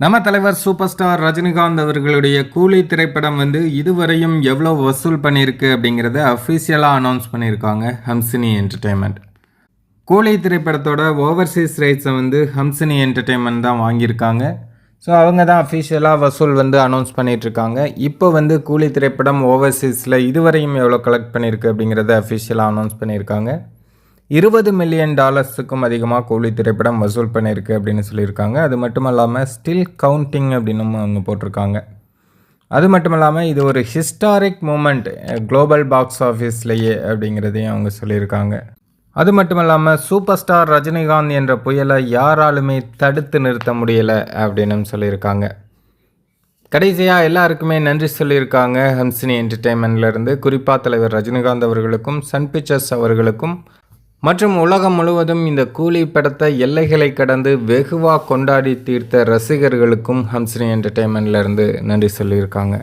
நம்ம தலைவர் super star Rajinikanth அவர்களுடைய கூலி திரைப்படம் வந்து இதுவரையும் எவ்வளோ வசூல் பண்ணியிருக்கு அப்படிங்கிறத அஃபீஷியலாக அனௌன்ஸ் பண்ணியிருக்காங்க ஹம்சினி என்டர்டெயின்மெண்ட் கூலி திரைப்படத்தோட ஓவர்சீஸ் ரைட்ஸை வந்து ஹம்சினி என்டர்டெயின்மெண்ட் தான் வாங்கியிருக்காங்க. ஸோ அவங்க தான் அஃபிஷியலாக வசூல் வந்து அனௌன்ஸ் பண்ணிகிட்ருக்காங்க இப்போ வந்து கூலி திரைப்படம் ஓவர்சீஸில் இதுவரையும் எவ்வளோ கலெக்ட் பண்ணியிருக்கு அப்படிங்கிறத அஃபிஷியலாக அனௌன்ஸ் பண்ணியிருக்காங்க. இருபது மில்லியன் டாலர்ஸுக்கும் அதிகமாக கூலி திரைப்படம் வசூல் பண்ணியிருக்கு அப்படின்னு சொல்லியிருக்காங்க. அது மட்டும் இல்லாமல் ஸ்டில் கவுண்டிங் அப்படின்னும் அவங்க போட்டிருக்காங்க. அது மட்டும் இல்லாமல் இது ஒரு ஹிஸ்டாரிக் மூமெண்ட் குளோபல் பாக்ஸ் ஆஃபீஸ்லேயே அப்படிங்கிறதையும் அவங்க சொல்லியிருக்காங்க. அது மட்டும் இல்லாமல் சூப்பர் ஸ்டார் ரஜினிகாந்த் என்ற புயலை யாராலுமே தடுத்து நிறுத்த முடியலை அப்படின்னு சொல்லியிருக்காங்க. கடைசியாக எல்லாருக்குமே நன்றி சொல்லியிருக்காங்க. ஹம்சினி என்டர்டெயின்மெண்ட்லேருந்து குறிப்பாக தலைவர் ரஜினிகாந்த் அவர்களுக்கும் சன் பிக்சர்ஸ் அவர்களுக்கும் மற்றும் உலகம் முழுவதும் இந்த கூலி படத்தை எல்லைகளை கடந்து வெகுவாக கொண்டாடி தீர்த்த ரசிகர்களுக்கும் ஹம்சினி என்டர்டெயின்மெண்ட்லேருந்து நன்றி சொல்லியிருக்காங்க.